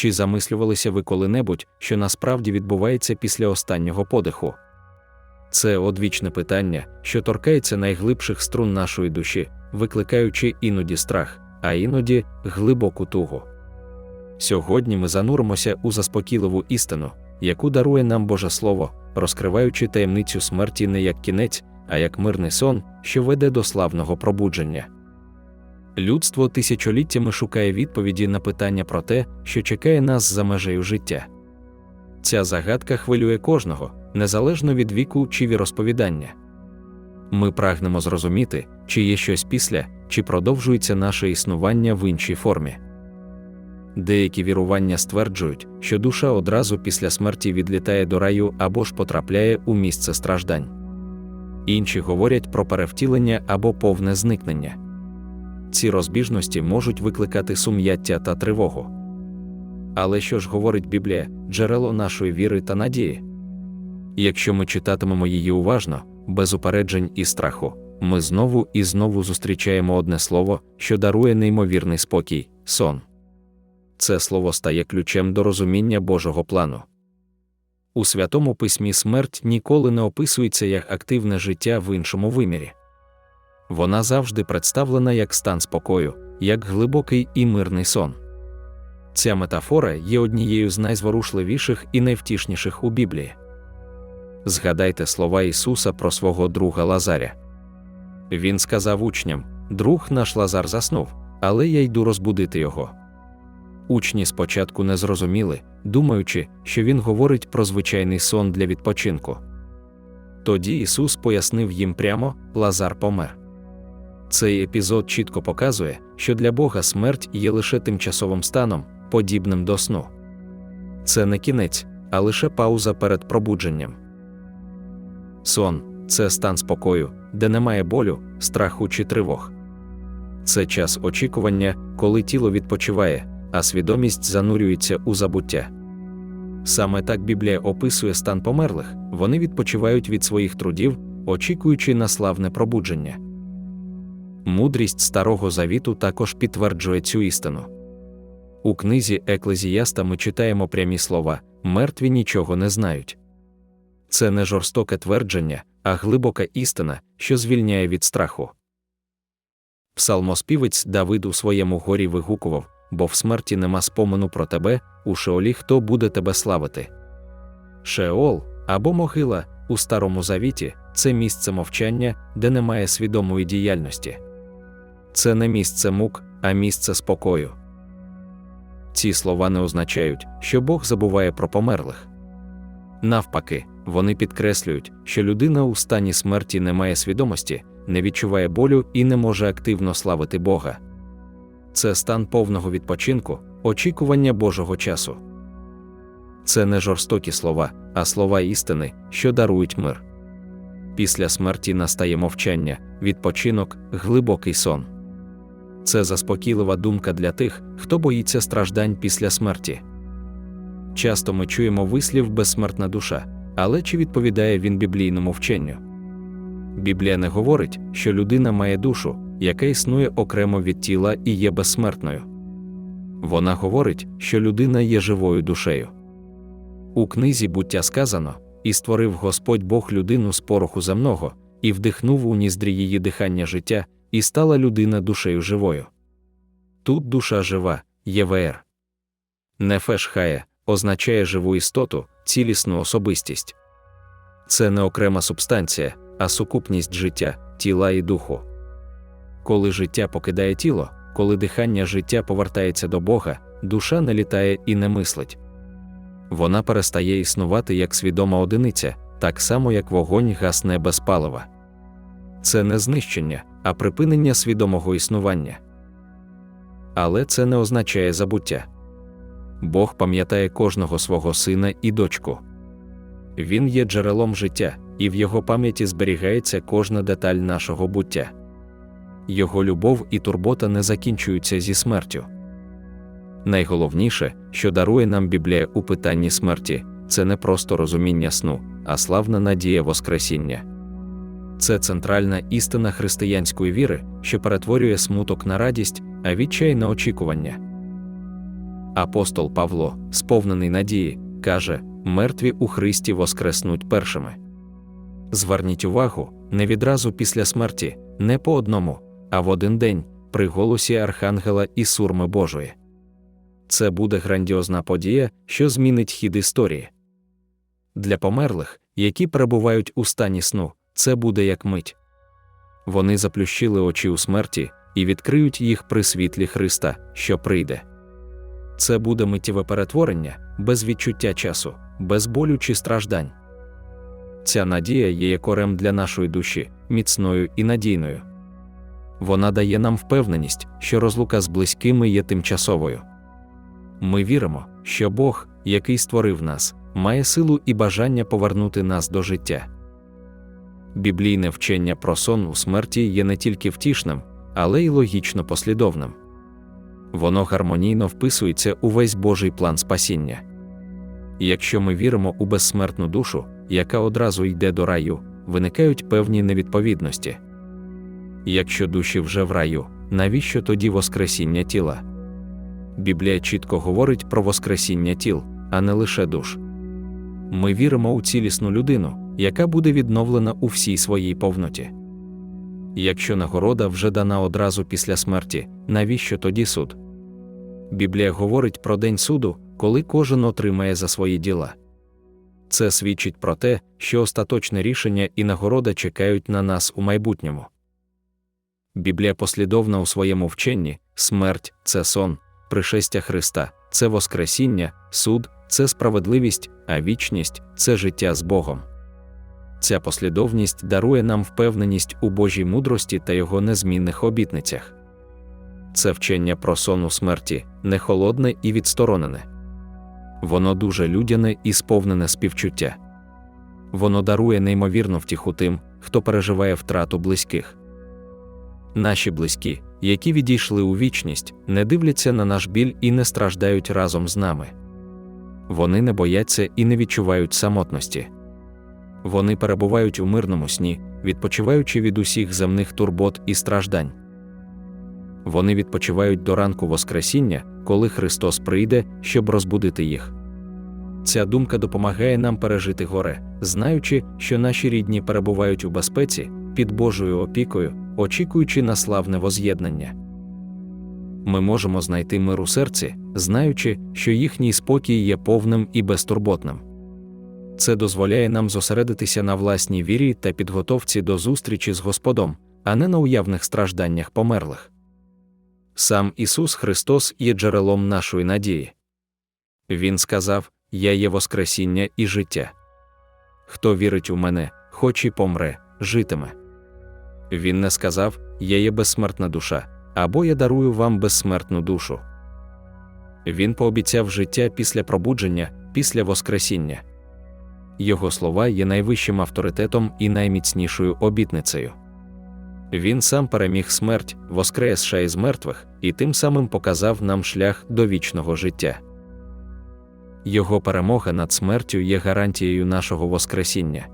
Чи замислювалися ви коли-небудь, що насправді відбувається після останнього подиху? Це одвічне питання, що торкається найглибших струн нашої душі, викликаючи іноді страх, а іноді глибоку тугу. Сьогодні ми зануримося у заспокійливу істину, яку дарує нам Боже Слово, розкриваючи таємницю смерті не як кінець, а як мирний сон, що веде до славного пробудження. Людство тисячоліттями шукає відповіді на питання про те, що чекає нас за межею життя. Ця загадка хвилює кожного, незалежно від віку чи віросповідання. Ми прагнемо зрозуміти, чи є щось після, чи продовжується наше існування в іншій формі. Деякі вірування стверджують, що душа одразу після смерті відлітає до раю або ж потрапляє у місце страждань. Інші говорять про перевтілення або повне зникнення. Ці розбіжності можуть викликати сум'яття та тривогу. Але що ж говорить Біблія, джерело нашої віри та надії? Якщо ми читатимемо її уважно, без упереджень і страху, ми знову і знову зустрічаємо одне слово, що дарує неймовірний спокій сон. Це слово стає ключем до розуміння Божого плану. У святому письмі смерть ніколи не описується як активне життя в іншому вимірі. Вона завжди представлена як стан спокою, як глибокий і мирний сон. Ця метафора є однією з найзворушливіших і найвтішніших у Біблії. Згадайте слова Ісуса про свого друга Лазаря. Він сказав учням: Друг наш Лазар заснув, але я йду розбудити його. Учні спочатку не зрозуміли, думаючи, що він говорить про звичайний сон для відпочинку. Тоді Ісус пояснив їм прямо Лазар помер. Цей епізод чітко показує, що для Бога смерть є лише тимчасовим станом, подібним до сну. Це не кінець, а лише пауза перед пробудженням. Сон це стан спокою, де немає болю, страху чи тривог. Це час очікування, коли тіло відпочиває, а свідомість занурюється у забуття. Саме так Біблія описує стан померлих, вони відпочивають від своїх трудів, очікуючи на славне пробудження. Мудрість Старого Завіту також підтверджує цю істину. У книзі Еклезіяста ми читаємо прямі слова мертві нічого не знають. Це не жорстоке твердження, а глибока істина, що звільняє від страху. Псалмоспівець Давид у своєму горі вигукував бо в смерті нема спомену про тебе, у Шеолі хто буде тебе славити. Шеол або могила у Старому Завіті це місце мовчання, де немає свідомої діяльності. Це не місце мук, а місце спокою. Ці слова не означають, що Бог забуває про померлих. Навпаки, вони підкреслюють, що людина у стані смерті не має свідомості, не відчуває болю і не може активно славити Бога це стан повного відпочинку, очікування Божого часу. Це не жорстокі слова, а слова істини, що дарують мир. Після смерті настає мовчання, відпочинок, глибокий сон. Це заспокійлива думка для тих, хто боїться страждань після смерті. Часто ми чуємо вислів безсмертна душа, але чи відповідає він біблійному вченню? Біблія не говорить, що людина має душу, яка існує окремо від тіла і є безсмертною. Вона говорить, що людина є живою душею. У книзі буття сказано і створив Господь Бог людину з пороху земного, і вдихнув у ніздрі її дихання життя, і стала людина душею живою. Тут душа жива, ЄВР. Нефеш хає означає живу істоту, цілісну особистість. Це не окрема субстанція, а сукупність життя, тіла і духу. Коли життя покидає тіло, коли дихання життя повертається до Бога, душа не літає і не мислить. Вона перестає існувати як свідома одиниця, так само як вогонь гасне без палива. Це не знищення, а припинення свідомого існування. Але це не означає забуття. Бог пам'ятає кожного свого сина і дочку. Він є джерелом життя, і в його пам'яті зберігається кожна деталь нашого буття його любов і турбота не закінчуються зі смертю. Найголовніше, що дарує нам Біблія у питанні смерті, це не просто розуміння сну, а славна надія Воскресіння. Це центральна істина християнської віри, що перетворює смуток на радість, а відчай на очікування. Апостол Павло, сповнений надії, каже: мертві у Христі воскреснуть першими. Зверніть увагу, не відразу після смерті, не по одному, а в один день, при голосі Архангела і сурми Божої. Це буде грандіозна подія, що змінить хід історії. Для померлих, які перебувають у стані сну, це буде як мить. Вони заплющили очі у смерті і відкриють їх при світлі Христа, що прийде. Це буде миттєве перетворення, без відчуття часу, без болю чи страждань. Ця надія є якорем для нашої душі, міцною і надійною. Вона дає нам впевненість, що розлука з близькими є тимчасовою. Ми віримо, що Бог, який створив нас, має силу і бажання повернути нас до життя. Біблійне вчення про сон у смерті є не тільки втішним, але й логічно послідовним. Воно гармонійно вписується у весь Божий план спасіння. Якщо ми віримо у безсмертну душу, яка одразу йде до раю, виникають певні невідповідності. Якщо душі вже в раю, навіщо тоді Воскресіння тіла? Біблія чітко говорить про Воскресіння тіл, а не лише душ. Ми віримо у цілісну людину, яка буде відновлена у всій своїй повноті. Якщо нагорода вже дана одразу після смерті, навіщо тоді суд? Біблія говорить про день суду, коли кожен отримає за свої діла. Це свідчить про те, що остаточне рішення і нагорода чекають на нас у майбутньому. Біблія послідовна у своєму вченні смерть це сон, пришестя Христа, це Воскресіння, суд, це справедливість, а вічність це життя з Богом. Ця послідовність дарує нам впевненість у Божій мудрості та його незмінних обітницях. Це вчення про сон у смерті, не холодне і відсторонене. Воно дуже людяне і сповнене співчуття. Воно дарує неймовірну втіху тим, хто переживає втрату близьких. Наші близькі, які відійшли у вічність, не дивляться на наш біль і не страждають разом з нами. Вони не бояться і не відчувають самотності. Вони перебувають у мирному сні, відпочиваючи від усіх земних турбот і страждань. Вони відпочивають до ранку Воскресіння, коли Христос прийде, щоб розбудити їх. Ця думка допомагає нам пережити горе, знаючи, що наші рідні перебувають у безпеці, під Божою опікою, очікуючи на славне воз'єднання. Ми можемо знайти мир у серці, знаючи, що їхній спокій є повним і безтурботним. Це дозволяє нам зосередитися на власній вірі та підготовці до зустрічі з Господом, а не на уявних стражданнях померлих. Сам Ісус Христос є джерелом нашої надії. Він сказав: Я є Воскресіння і життя. Хто вірить у мене, хоч і помре, житиме. Він не сказав Я є безсмертна душа, або я дарую вам безсмертну душу. Він пообіцяв життя після пробудження, після Воскресіння. Його слова є найвищим авторитетом і найміцнішою обітницею. Він сам переміг смерть, воскресша із мертвих, і тим самим показав нам шлях до вічного життя. Його перемога над смертю є гарантією нашого Воскресіння.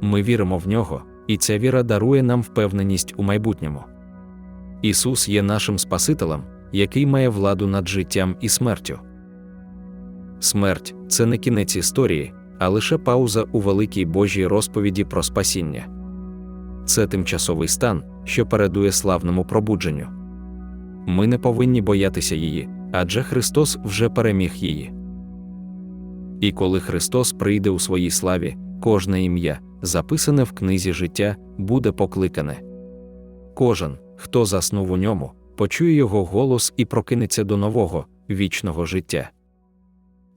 Ми віримо в нього, і ця віра дарує нам впевненість у майбутньому. Ісус є нашим Спасителем, який має владу над життям і смертю. Смерть це не кінець історії, а лише пауза у великій Божій розповіді про спасіння. Це тимчасовий стан, що передує славному пробудженню. Ми не повинні боятися її, адже Христос вже переміг її. І коли Христос прийде у своїй славі, кожне ім'я, записане в книзі життя, буде покликане. Кожен, хто заснув у ньому, почує його голос і прокинеться до нового, вічного життя.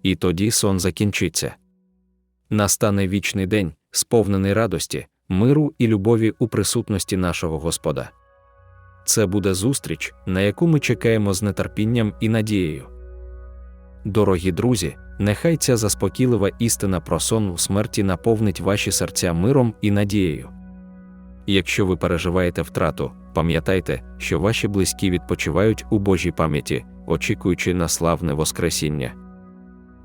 І тоді сон закінчиться. Настане вічний день, сповнений радості, миру і любові у присутності нашого Господа. Це буде зустріч, на яку ми чекаємо з нетерпінням і надією. Дорогі друзі, нехай ця заспокійлива істина про сон у смерті наповнить ваші серця миром і надією. Якщо ви переживаєте втрату, пам'ятайте, що ваші близькі відпочивають у Божій пам'яті, очікуючи на славне Воскресіння.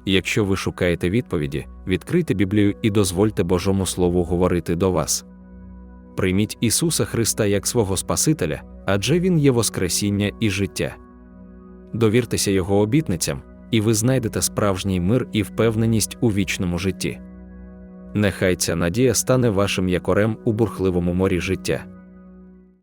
Якщо ви шукаєте відповіді, відкрийте Біблію і дозвольте Божому Слову говорити до вас. Прийміть Ісуса Христа як свого Спасителя, адже Він є Воскресіння і життя. довіртеся його обітницям, і ви знайдете справжній мир і впевненість у вічному житті. Нехай ця надія стане вашим якорем у бурхливому морі життя.